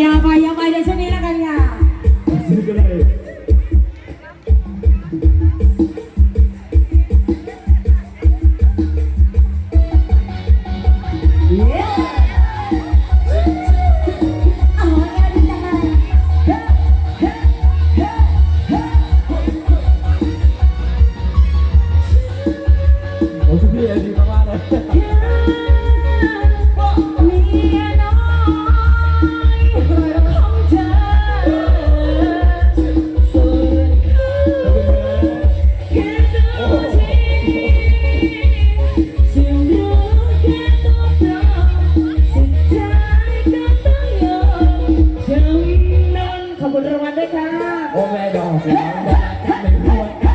อย่าไปอย่าไปเดี๋ยวช่วนี้ล้กันค่ะซื้อกันเลยโอ้ยพี่เอ็นดีมากเลย Yeah. ขอบคุณรางวัลด้วยค่ะ โอแม่ดอกเป็นพวง